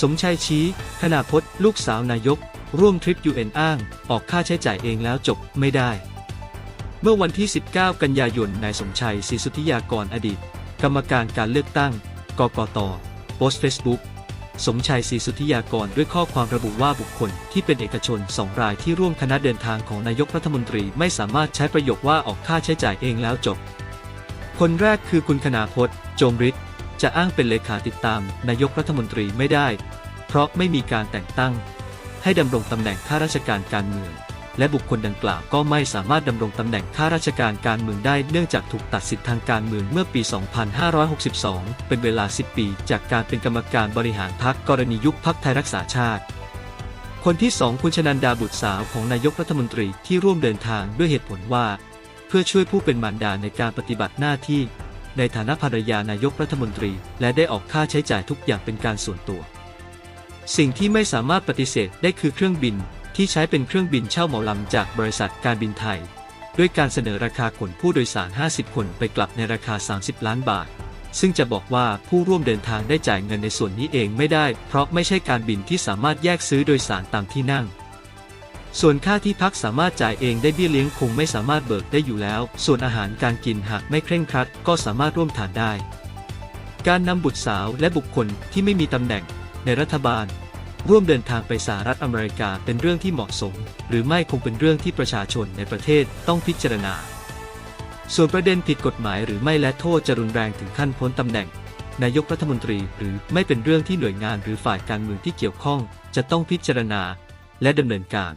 สมชัยชี้ขณะพจน์ลูกสาวนายก ร่วมทริป UN อ้าง ออกค่าใช้จ่ายเองแล้วจบไม่ได้ เมื่อวันที่ 19 กันยายน นายสมชัยศรีสุทธิยากรอดีต กรรมการการเลือกตั้ง กกต โพสต์เฟซบุ๊กสมชัยศรีสุทธิยากรด้วยข้อความระบุว่าบุคคลที่เป็นเอกชนสองรายที่ร่วมคณะเดินทางของนายกรัฐมนตรีไม่สามารถใช้ประโยคว่าออกค่าใช้จ่ายเองแล้วจบ คนแรกคือคุณคณาพจน์โจมฤทธิ์ จะอ้างเป็นเลขาติดตามนายกรัฐมนตรีไม่ได้ เพราะไม่มีการแต่งตั้ง ให้ดำรงตำแหน่งข้าราชการการเมือง และบุคคลดังกล่าวก็ไม่สามารถดำรงตำแหน่งข้าราชการการเมืองได้เนื่องจากถูกตัดสิทธิทางการเมืองเมื่อปี 2562 เป็นเวลา 10 ปี จากการเป็นกรรมการบริหารพรรคกรณียุคพรรคไทยรักษาชาติคนที่สองคุณชนันดาบุตรสาวของนายกรัฐมนตรีที่ร่วมเดินทางด้วยเหตุผลว่า เพื่อช่วยผู้เป็นมารดาในการปฏิบัติหน้าที่ ในฐานะภรรยานายกรัฐมนตรี และได้ออกค่าใช้จ่ายทุกอย่างเป็นการส่วนตัว สิ่งที่ไม่สามารถปฏิเสธได้คือเครื่องบินที่ใช้เป็นเครื่องบินเช่าเหมาลำจากบริษัทการบินไทย ด้วยการเสนอราคาขนผู้โดยสาร 50 คนไปกลับในราคา 30 ล้านบาท ซึ่งจะบอกว่าผู้ร่วมเดินทางได้จ่ายเงินในส่วนนี้เองไม่ได้ เพราะไม่ใช่การบินที่สามารถแยกซื้อโดยสารตามที่นั่ง ส่วนค่าที่พักสามารถจ่ายเองได้เบี้ยเลี้ยงคงไม่สามารถเบิกได้อยู่แล้ว ส่วนอาหารการกินหากไม่เคร่งครัด ก็สามารถร่วมทานได้ การนำบุตรสาวและบุคคลที่ไม่มีตำแหน่งในรัฐบาล ร่วมเดินทางไปสหรัฐอเมริกาเป็นเรื่องที่เหมาะสม หรือไม่คงเป็นเรื่องที่ประชาชนในประเทศต้องพิจารณา ส่วนประเด็นผิดกฎหมายหรือไม่และโทษจะรุนแรงถึงขั้นพ้นตำแหน่ง นายกรัฐมนตรีหรือไม่เป็นเรื่องที่หน่วยงานหรือฝ่ายการเมืองที่เกี่ยวข้อง จะต้องพิจารณา และดำเนินการ